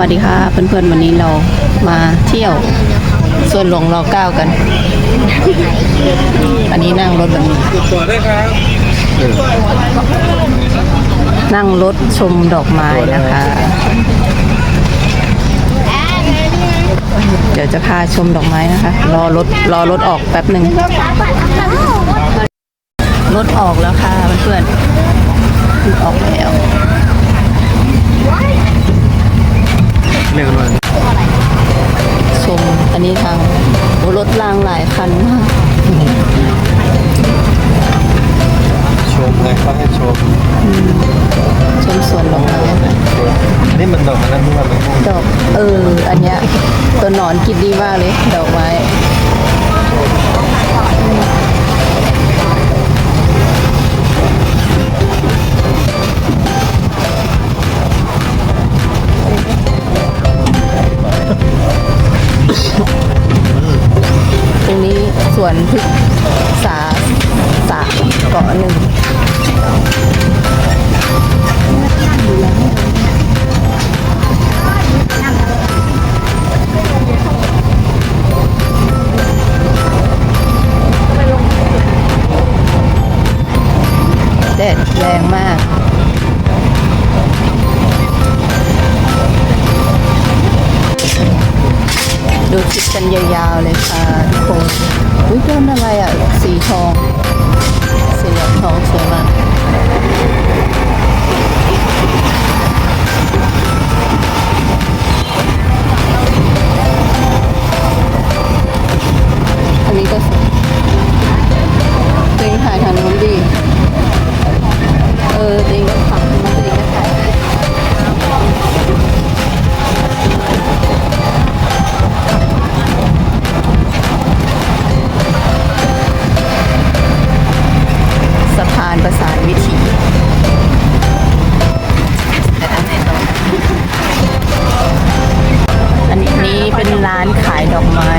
วัสดีค่ะ เพื่อนๆวันนี้เรามาเที่ยวส่วนหลวงรอเก้ากัน อันนี้นั่งรถแบบนี้นั่งรถชมดอกไม้นะคะ เดี๋ยวจะพาชมดอกไม้นะคะ รอรถรอรถออกแป๊บหนึ่งรถออกแล้วค่ะเพื่อนๆออกแล้ว เรียกว่าส้มอันนี้ทางรถรางหลายคันมาก 나구만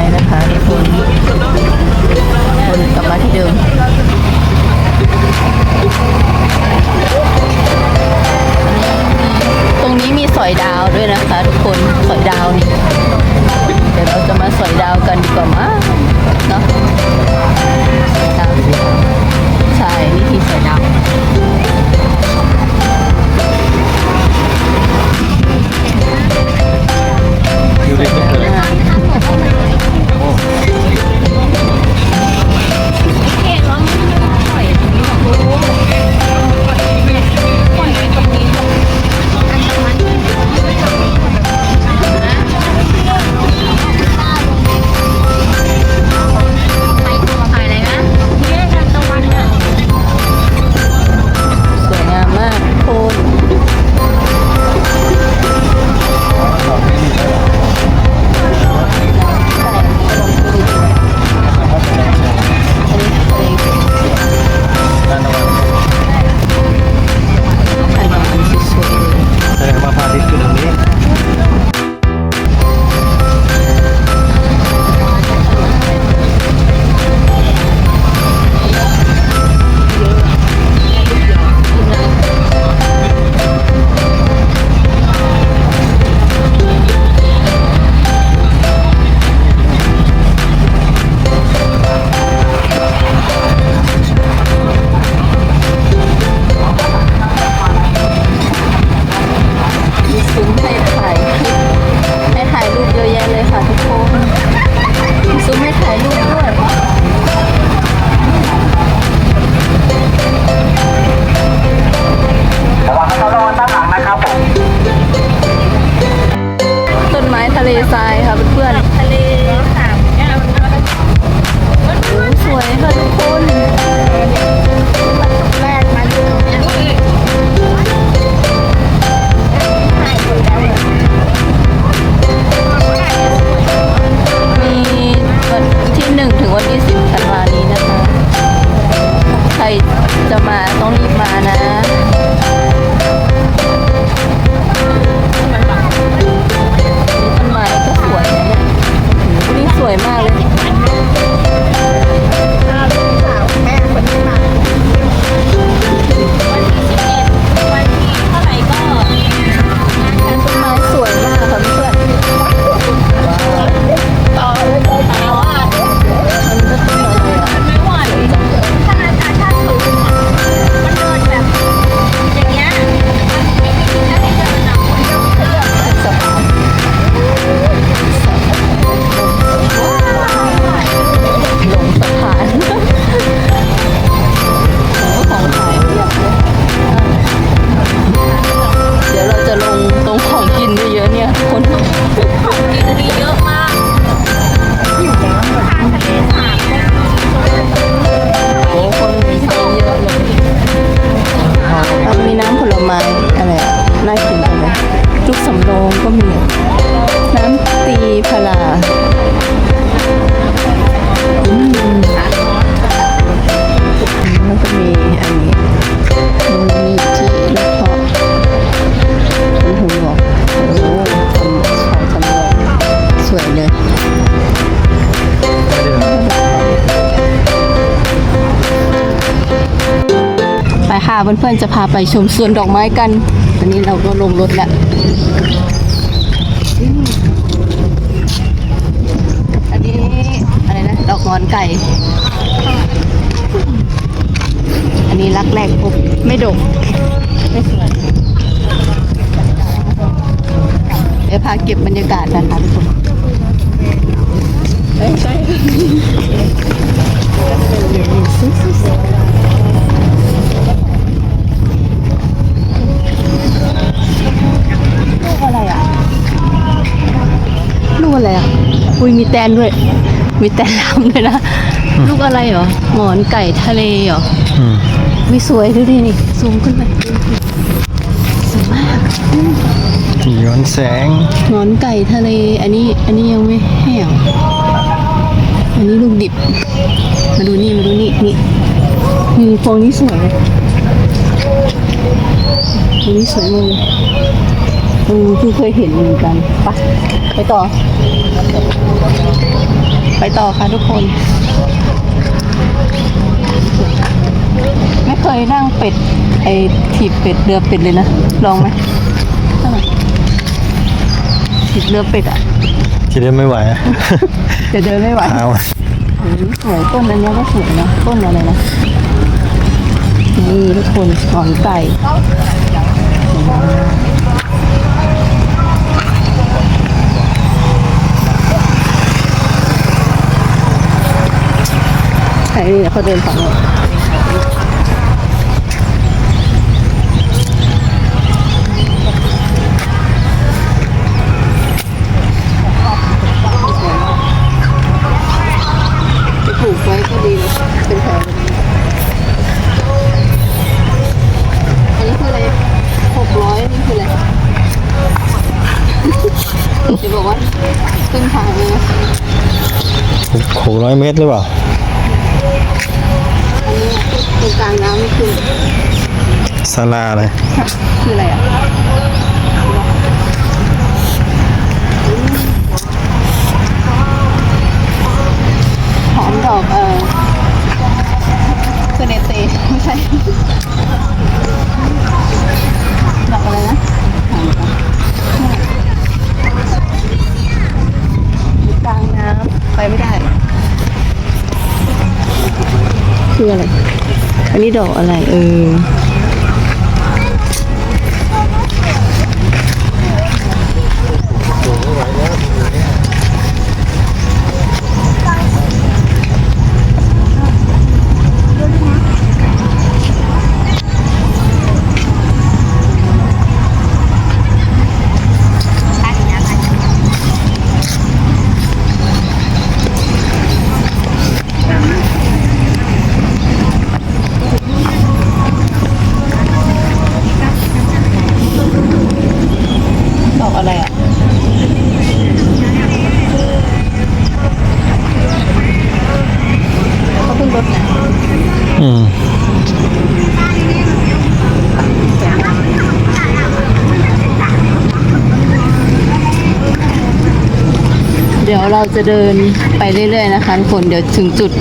อนๆจะพาไปชมสวนดอกไม้กันอันนี้เราก็ลงรถแล้วอันนี้อะไรนะ ดอกงอนไก่ อันนี้รักแรกพบไม่ดกไม่สวยเดี๋ยวพาเก็บบรรยากาศนะคะทุกคนเฮ้ยใช่ ลูกอะไรอะอุ้ยมีแตนด้วย มีแตนลำด้วยนะ ลูกอะไรเหรอ หมอนไก่ทะเลเหรออืมวิสวยดูดินี่ซูมขึ้นไปสวยมากย้อนแสง หมอนไก่ทะเล อันนี้ อันนี้ยังไม่แห้งอันนี้ลูกดิบ มาดูนี่ มาดูนี่ นี่นี่ฟองนี้สวยเลยฟองนี้สวยมากเลย อืมคือเคยเห็นเหมือนกันไปะไปต่อ ไปต่อค่ะทุกคน ไม่เคยนั่งเป็ด ไอถีบเป็ดเรือเป็ดเลยนะ ลองไหมเท่าไหร่ถีบเรือเป็ดอะที่เดินไม่ไหวอะ จะเดินไม่ไหวเท้าอะโอ้ยสวยต้นอันนี้ก็สวยนะต้นอะไรนะนี่ทุกคนหอนไก่ในี่เขาเดินฝั่งนู้ปลูกไว้ก็ดีนะเป็นแถวแบบนี้อันนี้คืออะไรหกร้อยนี่คืออะไรจะบอกว่าครึ่งทางเลยนะหกร้อยเมตรหรือเปล่า กลางน้ำนี่คือศาลาอะไร คืออะไรอะ ดอกอะไรเออ อืมเดี๋ยวเราจะเดินไปเรื่อยๆนะคะทุกคนเดี๋ยวถึงจุด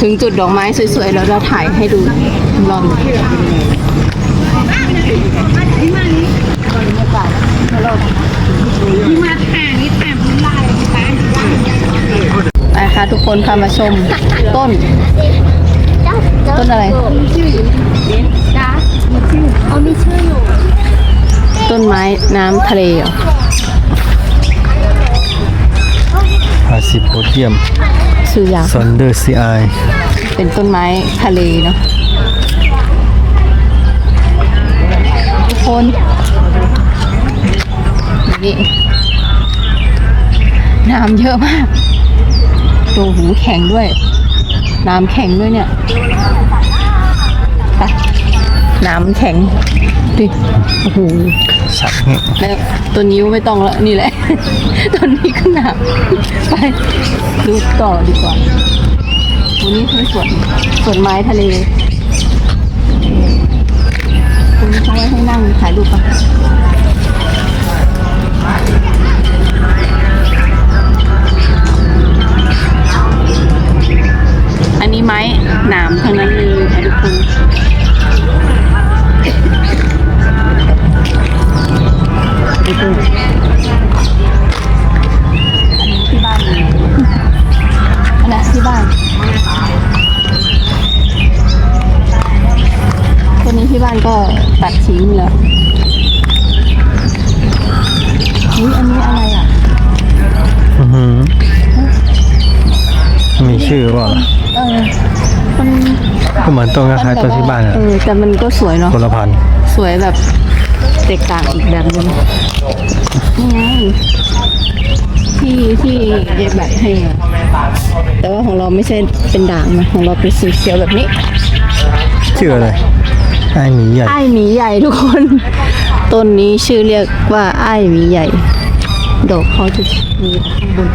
ถึงจุดดอกไม้สวยๆ แล้วเราถ่ายให้ดูรอบหนึ่งไปค่ะทุกคนพามาชมต้น ต้นอะไรต้นไม้น้ำทะเลเหรอพาซิโพเทียมชื่อยาวซอนเดอร์ซีไอเป็นต้นไม้ทะเลเนาะทุกคนนี่น้ำเยอะมากดูหูแข็งด้วย น้ำแข็งด้วยเนี่ยไปน้ำแข็งดิโอ้โหสักแล้วตัวนิ้วไม่ต้องละนี่แหละตัวนี้ก็หนักไปดูต่อดีกว่าวันนี้คือสวนสวนไม้ทะเลตรงนี้เขาไว้ให้นั่งถ่ายรูปปะ ไม้หนามทั้งนั้นเลยค่ะทุกคนดูดู ต้นคล้ายๆต้นที่บ้านอะเออแต่มันก็สวยเนาะ คนละพันธุ์สวยแบบแตกต่างอีกแบบนึงนี่ไงที่ที่เย็บแบบให้อะแต่ว่าของเราไม่ใช่เป็นด่างนะของเราเป็นสีเขียวแบบนี้ชื่ออะไรไอหมีใหญ่ไอ้ายหมีใหญ่ทุกคน ต้นนี้ชื่อเรียกว่าไอ้ายหมีใหญ่ ดอกเขาจะมีข้างบน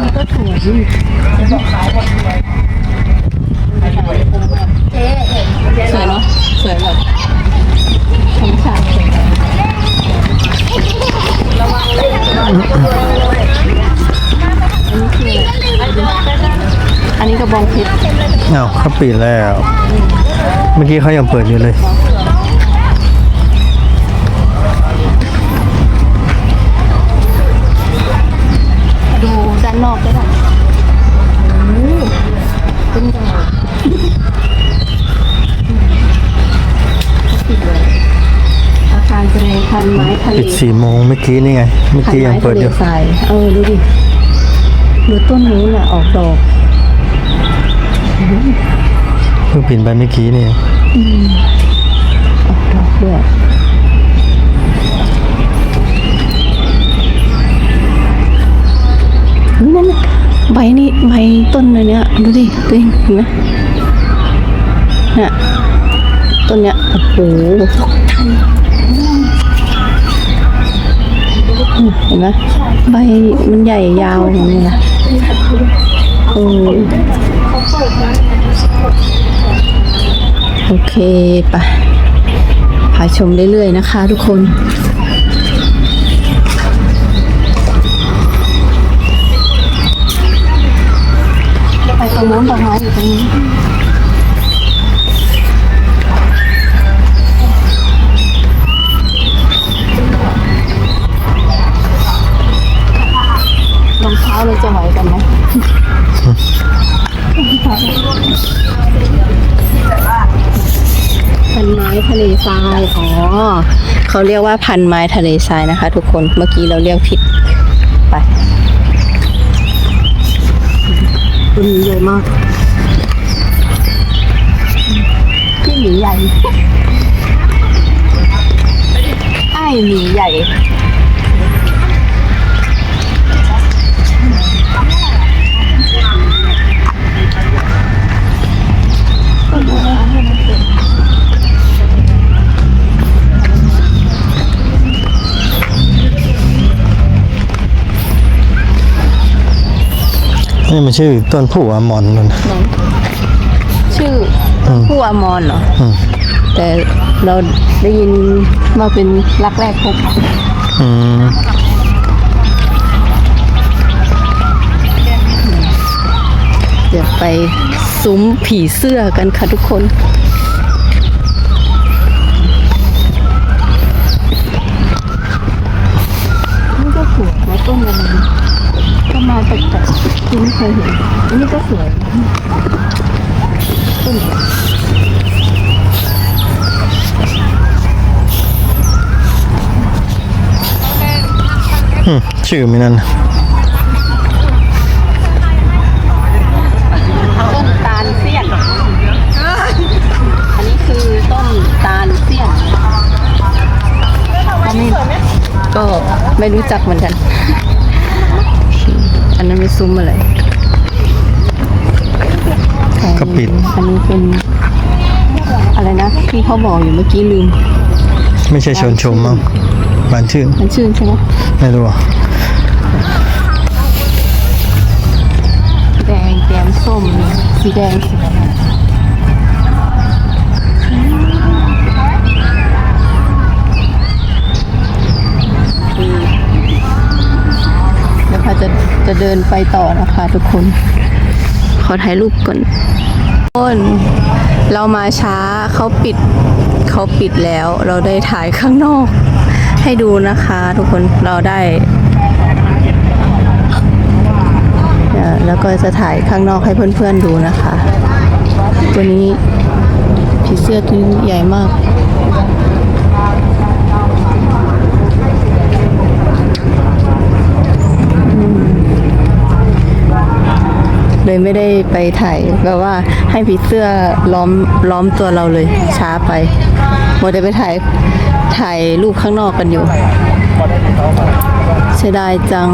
นี่ก็สวยนี่ สวยเนาะสวยแบบธรรมชาติสวยอันนี้คืออันนี้กระบองเพชรอ้าเขาปิดแล้ว เมื่อกี้เขายังเปิดอยู่เลย ปิดสี่โมงเมื่อกี้นี่ไง เมื่อพันกี้ยังไม้เปิทะดเลอยู่ทรายเออดูดิดูต้นนู้นอะออกดอกเพิ่งปิดไปเมื่อกี้นี่ออกดอกด้วยนี่นั่นน่ะใบนี้ใบต้นเลยเนี้ยดูดิตัวเองเห็นไหมเนี่ยต้นเนี้ยโอ้โห เห็นไหมใบมันใหญ่ยาวอย่างนี้นะโอ้โอเคไปพาชมเรื่อยๆนะคะทุกคนไปตรงนู้นดอกไม้อยู่ตรงนี้ ทรายอ๋อเขาเรียกว่าพันไม้ทะเลทรายนะคะ ทุกคนเมื่อกี้เราเรียกผิดไปต้นนี้ใหญ่มากที่หมีใหญ่ไอ้หมีใหญ่ นี่มันชื่อต้นผู้อมอนนั่นชื่ออมผู้อมรเหรออืมแต่เราได้ยินว่าเป็นรักแรกพบอืมเดี๋ยวไปซุ้มผีเสื้อกันค่ะทุกคนนี่ก็สวยนะต้นอะไร ม้แปลกๆที่ไม่เคยเห็นอันนี้ก็สวยต้นชื่อไม่นั่นต้นตาลเสี้ยน อันนี้คือต้นตาลเสี้ยนก็ไม่รู้จักเหมือนกัน นนั้นไม่ซุ้มอะไรก็ปิด อันนี้เป็น อะไรนะที่เขาบอกอยู่เมื่อกี้ลืม ไม่ใช่ชวนชมมั้งบานชื่นมันชื่นใช่ไหมไม่รู้อะแดงแก้มส้มนี่สีแดงสีเจะเดินไปต่อนะคะทุกคน ขอถ่ายรูปก่อนคนเรามาช้าเขาปิดเขาปิดแล้ว เราได้ถ่ายข้างนอก ให้ดูนะคะ ทุกคนเราได้ แล้วก็จะถ่ายข้างนอกให้เพื่อนๆดูนะคะ ตัวนี้ผีเสื้อตัวนี้ใหญ่มาก เลยไม่ได้ไปถ่ายแบบว่าให้ผีเสื้อล้อมล้อมตัวเราเลยช้าไปหมดแต่ไปถ่ายถ่ายรูปข้างนอกกันอยู่เสียดายจัง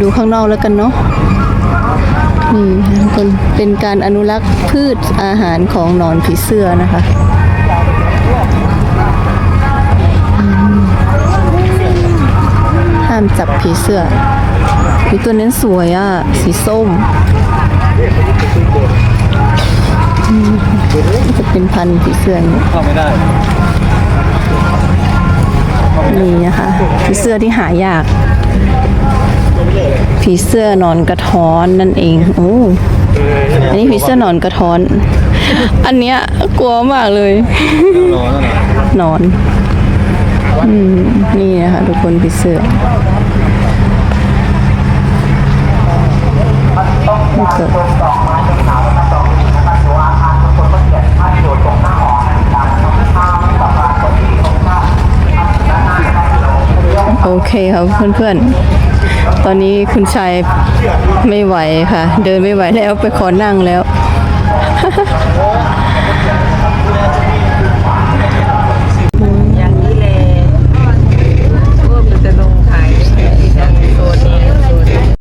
ดูข้างนอกแล้วกันเนาะนี่คนเป็นการอนุรักษ์พืชอาหารของหนอนผีเสื้อนะคะห้ามจับผีเสื้อ วิตัวนั้นสวยอะ สีส้ม จะเป็นพันธุ์ผีเสื้อนี้เข้าไม่ได้นี่นะคะผีเสื้อที่หายาก ผีเสื้อนอนกระท้อนนั่นเองโอ้อันนี้ผีเสื้อนอนกระท้อน อันเนี้ยกลัวมากเลยนอนนี่นะคะทุกคนผีเสื้อ ที่เกิดโอเคครับเพื่อนๆ ตอนนี้คุณชายไม่ไหวค่ะ เดินไม่ไหวแล้วไปขอนั่งแล้ว